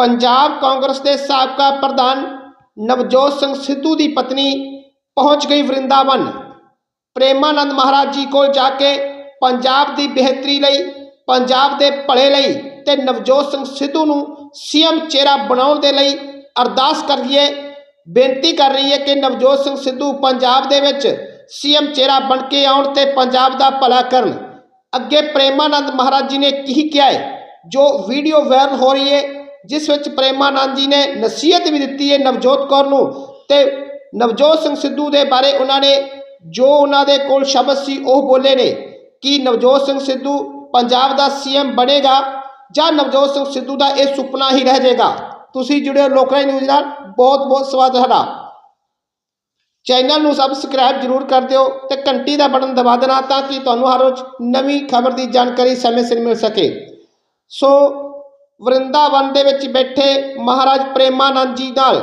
ਪੰਜਾਬ ਕਾਂਗਰਸ ਦੇ ਸਾਬਕਾ ਪ੍ਰਧਾਨ ਨਵਜੋਤ ਸਿੰਘ ਸਿੱਧੂ ਦੀ ਪਤਨੀ ਪਹੁੰਚ ਗਈ ਵਰਿੰਦਾਵਨ। ਪ੍ਰੇਮਾਨੰਦ ਮਹਾਰਾਜ ਜੀ ਕੋਲ ਜਾ ਕੇ ਪੰਜਾਬ ਦੀ ਬਿਹਤਰੀ ਲਈ, ਪੰਜਾਬ ਦੇ ਭਲੇ ਲਈ ਤੇ ਨਵਜੋਤ ਸਿੰਘ ਸਿੱਧੂ ਨੂੰ ਸੀਐਮ ਚਿਹਰਾ ਬਣਾਉਣ ਦੇ ਲਈ ਅਰਦਾਸ ਕਰੀਏ ਬੇਨਤੀ ਕਰ ਰਹੀ ਹੈ ਕਿ ਨਵਜੋਤ ਸਿੰਘ ਸਿੱਧੂ ਪੰਜਾਬ ਦੇ ਵਿੱਚ ਸੀਐਮ ਚਿਹਰਾ ਬਣ ਕੇ ਆਉਣ ਤੇ ਪੰਜਾਬ ਦਾ ਭਲਾ ਕਰਨ। ਅੱਗੇ ਪ੍ਰੇਮਾਨੰਦ ਮਹਾਰਾਜ ਜੀ ਨੇ ਕੀ ਕਿਹਾ ਹੈ? ਜੋ ਵੀਡੀਓ ਵਾਇਰਲ ਹੋ ਰਹੀ ਹੈ ਜਿਸ ਵਿੱਚ ਪ੍ਰੇਮਾਨੰਦ ਜੀ ਨੇ ਨਸੀਹਤ ਵੀ ਦਿੱਤੀ ਹੈ ਨਵਜੋਤ ਕੌਰ ਨੂੰ ਤੇ ਨਵਜੋਤ ਸਿੰਘ ਸਿੱਧੂ ਦੇ ਬਾਰੇ ਉਹਨਾਂ ਨੇ ਜੋ ਉਹਨਾਂ ਦੇ ਕੋਲ ਸ਼ਬਦ ਸੀ ਉਹ ਬੋਲੇ ਨੇ ਕਿ ਨਵਜੋਤ ਸਿੰਘ ਸਿੱਧੂ ਪੰਜਾਬ ਦਾ ਸੀਐਮ ਬਣੇਗਾ ਜਾਂ ਨਵਜੋਤ ਸਿੰਘ ਸਿੱਧੂ ਦਾ ਇਹ ਸੁਪਨਾ ਹੀ ਰਹਿ ਜਾਏਗਾ। ਤੁਸੀਂ ਜੁੜੇ ਹੋ ਲੋਕਾਂ ਨਿਊਜ਼ ਨਾਲ। ਬਹੁਤ ਬਹੁਤ ਸਵਾਗਤ ਹੈ ਤੁਹਾਡਾ। ਚੈਨਲ ਨੂੰ ਸਬਸਕ੍ਰਾਈਬ ਜਰੂਰ ਕਰ ਦਿਓ ਤੇ ਘੰਟੀ ਦਾ ਬਟਨ ਦਬਾ ਦੇਣਾ ਤਾਂ ਕਿ ਤੁਹਾਨੂੰ ਹਰ ਰੋਜ਼ ਨਵੀਂ ਖਬਰ ਦੀ ਜਾਣਕਾਰੀ ਸਮੇਂ ਸਿਰ ਮਿਲ ਸਕੇ। ਸੋ ਵਰਿੰਦਾਵਨ ਦੇ ਵਿੱਚ ਬੈਠੇ ਮਹਾਰਾਜ ਪ੍ਰੇਮਾਨੰਦ ਜੀ ਨਾਲ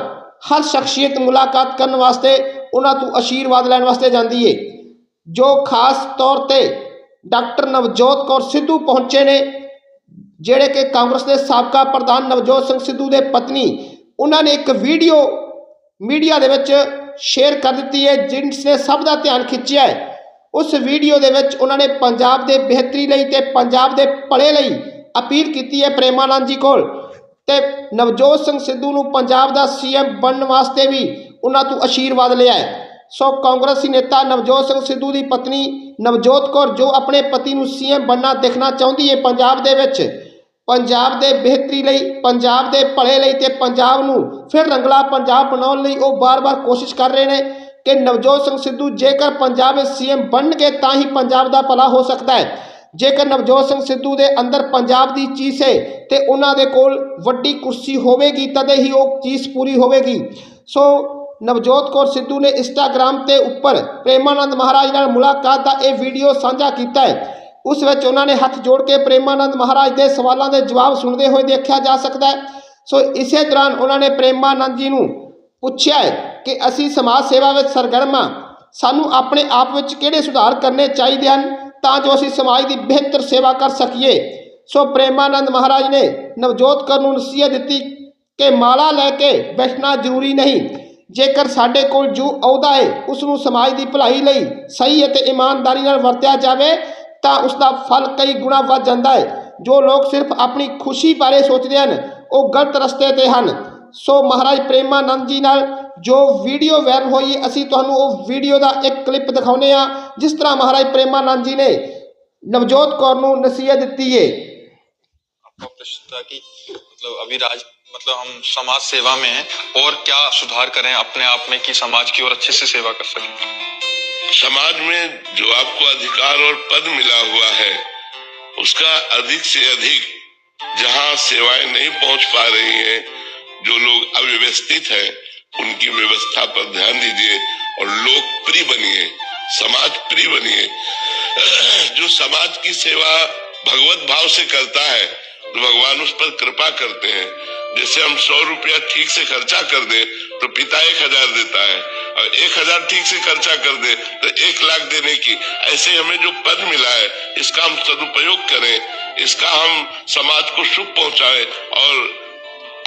ਹਰ ਸ਼ਖਸੀਅਤ ਮੁਲਾਕਾਤ ਕਰਨ ਵਾਸਤੇ ਉਹਨਾਂ ਤੋਂ ਆਸ਼ੀਰਵਾਦ ਲੈਣ ਵਾਸਤੇ ਜਾਂਦੀ ਏ। ਜੋ ਖਾਸ ਤੌਰ ਤੇ ਡਾਕਟਰ ਨਵਜੋਤ ਕੌਰ ਸਿੱਧੂ ਪਹੁੰਚੇ ਨੇ, ਜਿਹੜੇ ਕਿ ਕਾਂਗਰਸ ਦੇ ਸਾਬਕਾ ਪ੍ਰਧਾਨ ਨਵਜੋਤ ਸਿੰਘ ਸਿੱਧੂ ਦੇ ਪਤਨੀ, ਉਹਨਾਂ ਨੇ ਇੱਕ ਵੀਡੀਓ ਮੀਡੀਆ ਦੇ ਵਿੱਚ ਸ਼ੇਅਰ ਕਰ ਦਿੱਤੀ ਹੈ ਜਿਸ ਨੇ ਸਭ ਦਾ ਧਿਆਨ ਖਿੱਚਿਆ ਹੈ ਉਸ ਵੀਡੀਓ ਦੇ ਵਿੱਚ ਉਹਨਾਂ ਨੇ ਪੰਜਾਬ ਦੇ ਬਿਹਤਰੀ ਲਈ ਤੇ ਪੰਜਾਬ ਦੇ ਭਲੇ ਲਈ ਅਪੀਲ ਕੀਤੀ ਹੈ ਪ੍ਰੇਮਾਨੰਦ ਜੀ ਕੋਲ ਤੇ ਨਵਜੋਤ ਸਿੰਘ ਸਿੱਧੂ ਨੂੰ ਪੰਜਾਬ ਦਾ ਸੀਐਮ ਬਣਨ ਵਾਸਤੇ ਵੀ ਉਹਨਾਂ ਤੋਂ ਆਸ਼ੀਰਵਾਦ ਲਿਆ ਹੈ। ਸੋ ਕਾਂਗਰਸੀ ਨੇਤਾ ਨਵਜੋਤ ਸਿੰਘ ਸਿੱਧੂ ਦੀ ਪਤਨੀ ਨਵਜੋਤ ਕੌਰ ਜੋ ਆਪਣੇ ਪਤੀ ਨੂੰ ਸੀਐਮ ਬਣਨਾ ਦੇਖਣਾ ਚਾਹੁੰਦੀ ਹੈ ਪੰਜਾਬ ਦੇ ਵਿੱਚ, ਪੰਜਾਬ ਦੇ ਬਿਹਤਰੀ ਲਈ, ਪੰਜਾਬ ਦੇ ਭਲੇ ਲਈ ਤੇ ਪੰਜਾਬ ਨੂੰ ਫਿਰ ਰੰਗਲਾ ਪੰਜਾਬ ਬਣਾਉਣ ਲਈ ਉਹ ਬਾਰ-ਬਾਰ ਕੋਸ਼ਿਸ਼ ਕਰ ਰਹੇ ਨੇ ਕਿ ਨਵਜੋਤ ਸਿੰਘ ਸਿੱਧੂ ਜੇਕਰ ਪੰਜਾਬ ਦੇ ਸੀਐਮ ਬਣਨਗੇ ਤਾਂ ਹੀ ਪੰਜਾਬ ਦਾ ਭਲਾ ਹੋ ਸਕਦਾ ਹੈ। ਜੇਕਰ ਨਵਜੋਤ ਸਿੰਘ ਸਿੱਧੂ ਦੇ ਅੰਦਰ ਪੰਜਾਬ ਦੀ ਚੀਸ ਹੈ ਤੇ ਉਹਨਾਂ ਦੇ ਕੋਲ ਵੱਡੀ ਕੁਰਸੀ ਹੋਵੇਗੀ, ਤਦੇ ਹੀ ਉਹ ਚੀਜ਼ ਪੂਰੀ ਹੋਵੇਗੀ। ਸੋ ਨਵਜੋਤ ਕੌਰ ਸਿੱਧੂ ਨੇ ਇੰਸਟਾਗ੍ਰam ਤੇ ਉੱਪਰ ਪ੍ਰੇਮਾਨੰਦ ਮਹਾਰਾਜ ਨਾਲ ਮੁਲਾਕਾਤ ਦਾ ਇਹ ਵੀਡੀਓ ਸਾਂਝਾ ਕੀਤਾ ਹੈ। ਉਸ ਵਿੱਚ ਉਹਨਾਂ ਨੇ ਹੱਥ ਜੋੜ ਕੇ ਪ੍ਰੇਮਾਨੰਦ ਮਹਾਰਾਜ ਦੇ ਸਵਾਲਾਂ ਦੇ ਜਵਾਬ ਸੁਣਦੇ ਹੋਏ ਦੇਖਿਆ ਜਾ ਸਕਦਾ ਹੈ। ਸੋ ਇਸੇ ਦੌਰਾਨ ਉਹਨਾਂ ਨੇ ਪ੍ਰੇਮਾਨੰਦ ਜੀ ਨੂੰ ਪੁੱਛਿਆ ਹੈ ਕਿ ਅਸੀਂ ਸਮਾਜ ਸੇਵਾ ਵਿੱਚ ਸਰਗਰਮ ਹਾਂ। ਸਾਨੂੰ ਆਪਣੇ ਆਪ ਵਿੱਚ ਕਿਹੜੇ ਸੁਧਾਰ ਕਰਨੇ ਚਾਹੀਦੇ ਹਨ? ਤਾਂ ਜੋ ਅਸੀਂ ਸਮਾਜ ਦੀ ਬਿਹਤਰ ਸੇਵਾ ਕਰ ਸਕੀਏ। ਸੋ ਪ੍ਰੇਮਾਨੰਦ ਮਹਾਰਾਜ ਨੇ ਨਵਜੋਤ ਕੌਰ ਨੂੰ ਨਸੀਹਤ ਦਿੱਤੀ ਕਿ ਮਾਲਾ ਲੈ ਕੇ ਬੈਠਣਾ ਜ਼ਰੂਰੀ ਨਹੀਂ। ਜੇਕਰ ਸਾਡੇ ਕੋਲ ਜੋ ਅਹੁਦਾ ਹੈ ਉਸ ਨੂੰ ਸਮਾਜ ਦੀ ਭਲਾਈ ਲਈ ਸਹੀ ਅਤੇ ਇਮਾਨਦਾਰੀ ਨਾਲ ਵਰਤਿਆ ਜਾਵੇ, ਤਾਂ ਉਸ ਦਾ ਫਲ ਕਈ ਗੁਣਾ ਵੱਧ ਜਾਂਦਾ ਹੈ ਜੋ ਲੋਕ ਸਿਰਫ ਆਪਣੀ ਖੁਸ਼ੀ ਬਾਰੇ ਸੋਚਦੇ ਹਨ, ਉਹ ਗਲਤ ਰਸਤੇ ਤੇ ਹਨ। ਸੋ ਮਹਾਰਾਜ ਪ੍ਰੇਮਾਨੰਦ ਜੀ ਨਾਲ ਜੋ ਵੀਡੀਓ ਵਾਇਰਲ ਹੋਈ ਅਸੀਂ ਤੁਹਾਨੂੰ ਉਹ ਵੀਡੀਓ ਦਾ ਇੱਕ ਕਲਿੱਪ ਦਿਖਾਉਨੇ ਆ ਜਿਸ ਤਰ੍ਹਾਂ ਮਹਾਰਾਜ ਪ੍ਰੇਮਾਨੰਦ ਜੀ ਨੇ ਨਵਜੋਤ ਕੌਰ ਨੂੰ ਨਸੀਹਤ ਦਿੱਤੀ ਹੈ आपका प्रश्न था कि मतलब अभी राज मतलब हम समाज सेवा में हैं और क्या सुधार करें अपने आप में कि समाज की और अच्छे से सेवा कर सकें समाज में जो आपको अधिकार और पद मिला हुआ है उसका अधिक से अधिक जहां सेवाएं नहीं पहुंच पा रही हैं जो लोग अव्यवस्थित हैं उनकी व्यवस्था पर ध्यान दीजिए और लोकप्रिय बनिए समाज प्रिय बनिए जो समाज की सेवा भगवत भाव से करता है तो भगवान उस पर कृपा करते हैं। जैसे हम सौ रुपया ठीक से खर्चा कर दे तो पिता एक हज़ार देता है। और एक हज़ार ठीक से खर्चा कर दे तो एक लाख देने की। ऐसे हमें जो पद मिला है, इसका हम सदुपयोग करें, इसका हम समाज को सुख पहुँचाए और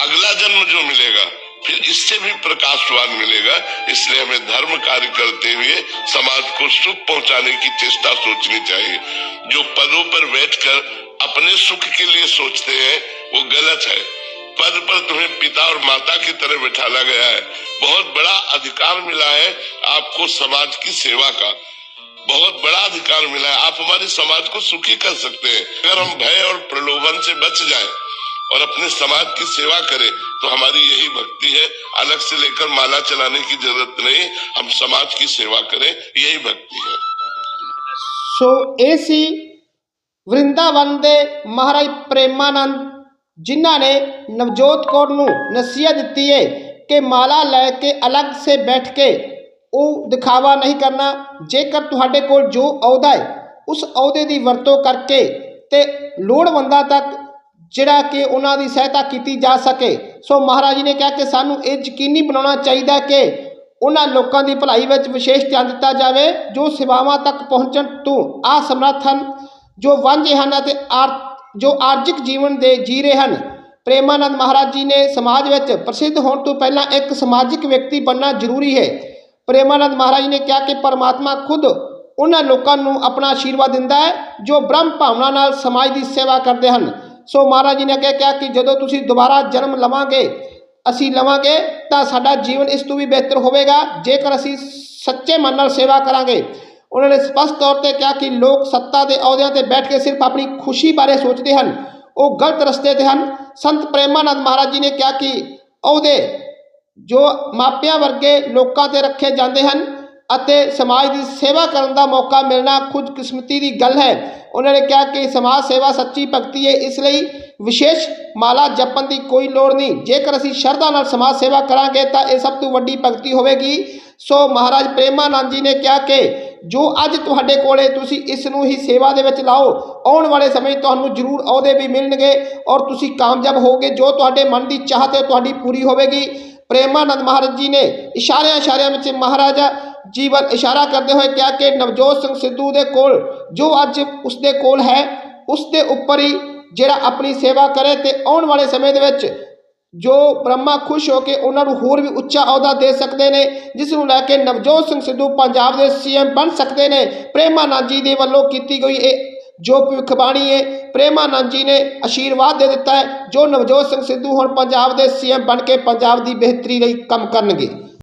अगला जन्म जो मिलेगा फिर इससे भी प्रकाशवान मिलेगा। इसलिए हमें धर्म कार्य करते हुए समाज को सुख पहुँचाने की चेष्टा सोचनी चाहिए। जो पदों पर बैठकर अपने सुख के लिए सोचते हैं, वो गलत है। पद पर तुम्हें पिता और माता की तरह बैठाला गया है। बहुत बड़ा अधिकार मिला है आपको समाज की सेवा का। बहुत बड़ा अधिकार मिला है। आप हमारे समाज को सुखी कर सकते हैं। अगर हम भय और प्रलोभन से बच जाएँ और अपने समाज की सेवा करें तो हमारी यही भक्ति है अलग से लेकर माला चलाने की जरूरत नहीं हम समाज की सेवा करें यही भक्ति है ਸੋ ਇਹ ਸੀ ਵਰਿੰਦਾਵਨ ਦੇ ਮਹਾਰਾਜ ਪ੍ਰੇਮਾਨੰਦ ਜਿਨ੍ਹਾਂ ਨੇ ਨਵਜੋਤ ਕੌਰ ਨੂੰ ਨਸੀਹਤ ਦਿੱਤੀ ਹੈ ਕਿ ਮਾਲਾ ਲੈ ਕੇ ਅਲੱਗ ਸੇ ਬੈਠ ਕੇ ਉਹ ਦਿਖਾਵਾ ਨਹੀਂ ਕਰਨਾ ਜੇਕਰ ਤੁਹਾਡੇ ਕੋਲ ਜੋ ਅਹੁਦਾ ਹੈ ਉਸ ਅਹੁਦੇ ਦੀ ਵਰਤੋਂ ਕਰਕੇ ਤੇ ਲੋੜਵੰਦਾਂ ਤੱਕ ਜਿਹੜਾ ਕਿ ਉਹਨਾਂ ਦੀ ਸਹਾਇਤਾ ਕੀਤੀ ਜਾ ਸਕੇ। ਸੋ ਮਹਾਰਾਜ ਜੀ ਨੇ ਕਿਹਾ ਕਿ ਸਾਨੂੰ ਇਹ ਯਕੀਨੀ ਬਣਾਉਣਾ ਚਾਹੀਦਾ ਕਿ ਉਹਨਾਂ ਲੋਕਾਂ ਦੀ ਭਲਾਈ ਵਿੱਚ ਵਿਸ਼ੇਸ਼ ਧਿਆਨ ਦਿੱਤਾ ਜਾਵੇ, ਜੋ ਸੇਵਾਵਾਂ ਤੱਕ ਪਹੁੰਚਣ ਤੋਂ ਅਸਮਰੱਥ ਹਨ, ਜੋ ਵਾਂਝੇ ਹਨ ਅਤੇ ਆਰ, ਜੋ ਆਰਜਿਕ ਜੀਵਨ ਦੇ ਜੀ ਰਹੇ ਹਨ। ਪ੍ਰੇਮਾਨੰਦ ਮਹਾਰਾਜ ਜੀ ਨੇ ਸਮਾਜ ਵਿੱਚ ਪ੍ਰਸਿੱਧ ਹੋਣ ਤੋਂ ਪਹਿਲਾਂ ਇੱਕ ਸਮਾਜਿਕ ਵਿਅਕਤੀ ਬਣਨਾ ਜ਼ਰੂਰੀ ਹੈ। ਪ੍ਰੇਮਾਨੰਦ ਮਹਾਰਾਜ ਨੇ ਕਿਹਾ ਕਿ ਪਰਮਾਤਮਾ ਖੁਦ ਉਹਨਾਂ ਲੋਕਾਂ ਨੂੰ ਆਪਣਾ ਆਸ਼ੀਰਵਾਦ ਦਿੰਦਾ ਹੈ, ਜੋ ਬ੍ਰਹਮ ਭਾਵਨਾ ਨਾਲ ਸਮਾਜ ਦੀ ਸੇਵਾ ਕਰਦੇ ਹਨ। ਸੋ ਮਹਾਰਾਜ ਜੀ ਨੇ ਅੱਗੇ ਕਿਹਾ ਕਿ ਜਦੋਂ ਤੁਸੀਂ ਦੁਬਾਰਾ ਜਨਮ ਲਵਾਂਗੇ, ਅਸੀਂ ਲਵਾਂਗੇ, ਤਾਂ ਸਾਡਾ ਜੀਵਨ ਇਸ ਤੋਂ ਵੀ ਬਿਹਤਰ ਹੋਵੇਗਾ। ਜੇਕਰ ਅਸੀਂ ਸੱਚੇ ਮਨ ਨਾਲ ਸੇਵਾ ਕਰਾਂਗੇ, ਉਹਨਾਂ ਨੇ ਸਪਸ਼ਟ ਤੌਰ ਤੇ ਕਿਹਾ ਕਿ ਲੋਕ ਸੱਤਾ ਦੇ ਅਹੁਦਿਆਂ ਤੇ ਬੈਠ ਕੇ ਸਿਰਫ ਆਪਣੀ ਖੁਸ਼ੀ ਬਾਰੇ ਸੋਚਦੇ ਹਨ। ਉਹ ਗਲਤ ਰਸਤੇ ਤੇ ਹਨ। ਸੰਤ ਪ੍ਰੇਮਾਨੰਦ ਮਹਾਰਾਜ ਜੀ ਨੇ ਕਿਹਾ ਕਿ ਅਹੁਦੇ ਜੋ ਮਾਪਿਆਂ ਵਰਗੇ ਲੋਕਾਂ ਤੇ ਰੱਖੇ ਜਾਂਦੇ ਹਨ ਅਤੇ ਸਮਾਜ ਦੀ ਸੇਵਾ ਕਰਨ ਦਾ ਮੌਕਾ ਮਿਲਣਾ ਖੁਦਕਿਸਮਤੀ ਦੀ ਗੱਲ ਹੈ। ਉਹਨਾਂ ਨੇ ਕਿਹਾ ਕਿ ਸਮਾਜ ਸੇਵਾ ਸੱਚੀ ਭਗਤੀ ਹੈ, ਇਸ ਲਈ ਵਿਸ਼ੇਸ਼ ਮਾਲਾ ਜਪਣ ਦੀ ਕੋਈ ਲੋੜ ਨਹੀਂ। ਜੇਕਰ ਅਸੀਂ ਸ਼ਰਧਾ ਨਾਲ ਸਮਾਜ ਸੇਵਾ ਕਰਾਂਗੇ, ਤਾਂ ਇਹ ਸਭ ਤੋਂ ਵੱਡੀ ਭਗਤੀ ਹੋਵੇਗੀ। ਸੋ ਮਹਾਰਾਜ ਪ੍ਰੇਮਾਨੰਦ ਜੀ ਨੇ ਕਿਹਾ ਕਿ ਜੋ ਅੱਜ ਤੁਹਾਡੇ ਕੋਲੇ ਤੁਸੀਂ ਇਸ ਨੂੰ ਹੀ ਸੇਵਾ ਦੇ ਵਿੱਚ ਲਾਓ, ਆਉਣ ਵਾਲੇ ਸਮੇਂ ਤੁਹਾਨੂੰ ਜ਼ਰੂਰ ਅਹੁਦੇ ਵੀ ਮਿਲਣਗੇ ਔਰ ਤੁਸੀਂ ਕਾਮਯਾਬ ਹੋਗੇ ਜੋ ਤੁਹਾਡੇ ਮਨ ਦੀ ਚਾਹਤ ਹੈ ਤੁਹਾਡੀ ਪੂਰੀ ਹੋਵੇਗੀ। ਪ੍ਰੇਮਾਨੰਦ ਮਹਾਰਾਜ ਜੀ ਨੇ ਇਸ਼ਾਰਿਆਂ ਇਸ਼ਾਰਿਆਂ ਵਿੱਚ ਮਹਾਰਾਜਾ ਜੀ ਵੱਲ ਇਸ਼ਾਰਾ ਕਰਦੇ ਹੋਏ ਕਿਹਾ ਕਿ ਨਵਜੋਤ ਸਿੰਘ ਸਿੱਧੂ ਦੇ ਕੋਲ, ਜੋ ਅੱਜ ਉਸਦੇ ਕੋਲ ਹੈ ਉਸ ਦੇ ਉੱਪਰ ਹੀ ਜਿਹੜਾ ਆਪਣੀ ਸੇਵਾ ਕਰੇ ਤੇ ਆਉਣ ਵਾਲੇ ਸਮੇਂ ਦੇ ਵਿੱਚ ਜੋ ਬ੍ਰਹਮਾ ਖੁਸ਼ ਹੋ ਕੇ ਉਹਨਾਂ ਨੂੰ ਹੋਰ ਵੀ ਉੱਚਾ ਅਹੁਦਾ ਦੇ ਸਕਦੇ ਨੇ, ਜਿਸ ਨੂੰ ਲੈ ਕੇ ਨਵਜੋਤ ਸਿੰਘ ਸਿੱਧੂ ਪੰਜਾਬ ਦੇ ਸੀਐਮ ਬਣ ਸਕਦੇ ਨੇ ਪ੍ਰੇਮਾਨੰਦ ਜੀ ਦੇ ਵੱਲੋਂ ਕੀਤੀ ਗਈ ਇਹ ਜੋ ਭਵਿੱਖਬਾਣੀ ਹੈ ਪ੍ਰੇਮਾਨੰਦ ਜੀ ਨੇ ਆਸ਼ੀਰਵਾਦ ਦੇ ਦਿੱਤਾ ਹੈ, ਜੋ ਨਵਜੋਤ ਸਿੰਘ ਸਿੱਧੂ ਹੁਣ ਪੰਜਾਬ ਦੇ ਸੀਐਮ ਬਣ ਕੇ ਪੰਜਾਬ ਦੀ ਬਿਹਤਰੀ ਲਈ ਕੰਮ ਕਰਨਗੇ।